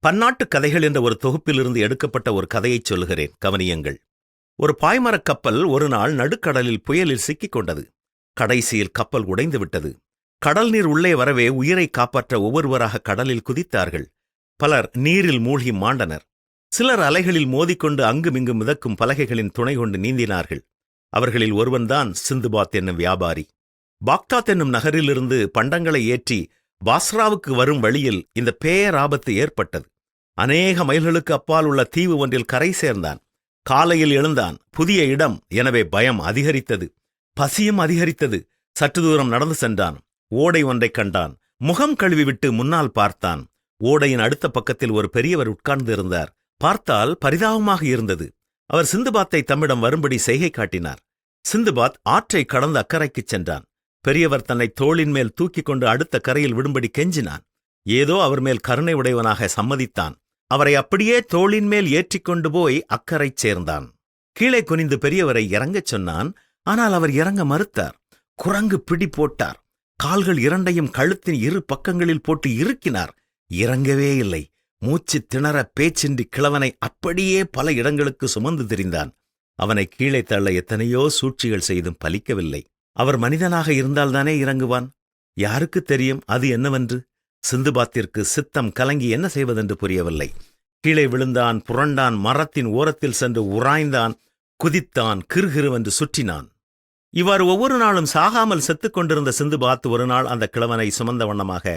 பன்னாட்டு கதைகள் என்ற ஒரு தொகுப்பிலிருந்து எடுக்கப்பட்ட ஒரு கதையைச் சொல்கிறேன் கவனியங்கள். ஒரு பாய்மரக் கப்பல் ஒரு நாள் நடுக்கடலில் புயலில் சிக்கிக் கொண்டது. கடைசியில் கப்பல் உடைந்து விட்டது. கடல் நீர் உள்ளே வரவே உயிரை காப்பாற்ற ஒவ்வொருவராக கடலில் குதித்தார்கள். பலர் நீரில் மூழ்கி மாண்டனர். சிலர் அலைகளில் மோதிக்கொண்டு அங்குமிங்கும் மிதக்கும் பலகைகளின் துணை கொண்டு நீந்தினார்கள். அவர்களில் ஒருவன்தான் சிந்துபாத் என்னும் வியாபாரி. பாக்தாத் என்னும் நகரிலிருந்து பண்டங்களை ஏற்றி பாஸ்ராவுக்கு வரும் வழியில் இந்த பேராபத்து ஏற்பட்டது. அநேக மைல்களுக்கு அப்பால் உள்ள தீவு ஒன்றில் கரை சேர்ந்தான். காலையில் எழுந்தான். புதிய இடம். எனவே பயம் அதிகரித்தது. பசியும் அதிகரித்தது. சற்று தூரம் நடந்து சென்றான். ஓடை ஒன்றைக் கண்டான். முகம் கழுவிவிட்டு முன்னால் பார்த்தான். ஓடையின் அடுத்த பக்கத்தில் ஒரு பெரியவர் உட்கார்ந்து இருந்தார் பார்த்தால் பரிதாபமாக இருந்தது. அவர் சிந்துபாத்தை தம்மிடம் வரும்படி செய்கை காட்டினார். சிந்துபாத் ஆற்றை கடந்து அக்கறைக்குச் சென்றான். பெரியவர் தன்னை தோளின் மேல் தூக்கிக் கொண்டு அடுத்த கரையில் விடும்படி கெஞ்சினான். ஏதோ அவர் மேல் கருணை உடையவனாக சம்மதித்தான். அவரை அப்படியே தோளின் மேல் ஏற்றிக்கொண்டு போய் அக்கறை சேர்ந்தான். கீழே குனிந்து பெரியவரை இறங்கச் சொன்னான். ஆனால் அவர் இறங்க மறுத்தார். குரங்கு பிடி போட்டார். கால்கள் இரண்டையும் கழுத்தின் இரு பக்கங்களில் போட்டு இறுக்கினார். இறங்கவே இல்லை. மூச்சு திணற பேச்சின்றி கிழவனை அப்படியே பல இடங்களுக்கு சுமந்து திரிந்தான். அவனை கீழே தள்ள எத்தனையோ சூழ்ச்சிகள் செய்தும் பலிக்கவில்லை. அவர் மனிதனாக இருந்தால்தானே இறங்குவான்? யாருக்கு தெரியும் அது என்னவென்று? சிந்துபாத்திற்கு சித்தம் கலங்கி என்ன செய்வதென்று புரியவில்லை. கீழே விழுந்தான் புரண்டான் மரத்தின் ஓரத்தில் சென்று உராய்ந்தான் குதித்தான் கிறுகிறுவென்று சுற்றினான். இவ்வாறு ஒவ்வொரு நாளும் சாகாமல் செத்துக் கொண்டிருந்த சிந்துபாத் ஒரு நாள் அந்த கிழவனை சுமந்த வண்ணமாக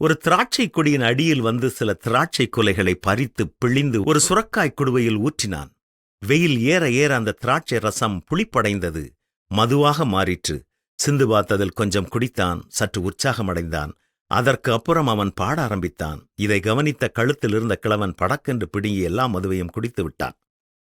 ஒரு திராட்சை கொடியின் அடியில் வந்து சில திராட்சை குலைகளை பறித்து பிழிந்து ஒரு சுரக்காய் குடுவையில் ஊற்றினான். வெயில் ஏற ஏற அந்த திராட்சை ரசம் புளிப்படைந்தது. மதுவாக மாறிற்று. சிந்துபாத் அதில் கொஞ்சம் குடித்தான் சற்று உற்சாகமடைந்தான். அதற்கு அப்புறம் அவன் பாட ஆரம்பித்தான். இதை கவனித்த கழுத்தில் இருந்த கிழவன் படக்கென்று பிடுங்கி எல்லா மதுவையும் குடித்து விட்டான்.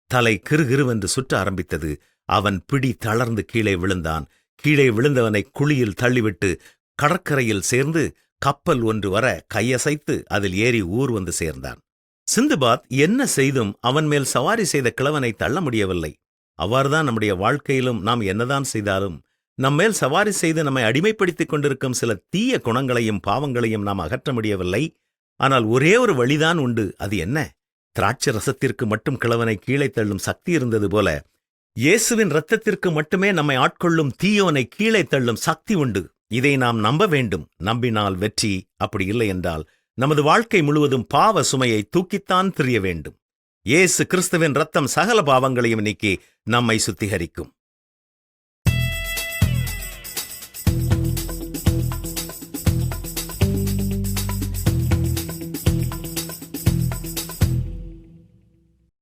தலை கிறுகிறுவென்று சுற்ற ஆரம்பித்தது. அவன் பிடி தளர்ந்து கீழே விழுந்தான். கீழே விழுந்தவனை குழியில் தள்ளிவிட்டு கடற்கரையில் சேர்ந்து கப்பல் ஒன்று வர கையசைத்து அதில் ஏறி ஊர் வந்து சேர்ந்தான். சிந்துபாத் என்ன செய்தும் அவன் மேல் சவாரி செய்த கிழவனை தள்ள முடியவில்லை. அவ்வாறுதான் நம்முடைய வாழ்க்கையிலும் நாம் என்னதான் செய்தாலும் நம்மேல் சவாரி செய்து நம்மை அடிமைப்படுத்திக் கொண்டிருக்கும் சில தீய குணங்களையும் பாவங்களையும் நாம் அகற்ற முடியவில்லை. ஆனால் ஒரே ஒரு வழிதான் உண்டு. அது என்ன? திராட்சை ரசத்திற்கு மட்டும் கிழவனை கீழே தள்ளும் சக்தி இருந்தது போல இயேசுவின் இரத்தத்திற்கு மட்டுமே நம்மை ஆட்கொள்ளும் தீயோனை கீழே தள்ளும் சக்தி உண்டு. இதை நாம் நம்ப வேண்டும். நம்பினால் வெற்றி அப்படி இல்லை என்றால் நமது வாழ்க்கை முழுவதும் பாவ சுமையை தூக்கித்தான் திரிய வேண்டும். இயேசு கிறிஸ்துவின் ரத்தம் சகல பாவங்களையும் நீக்கி நம்மை சுத்திகரிக்கும்.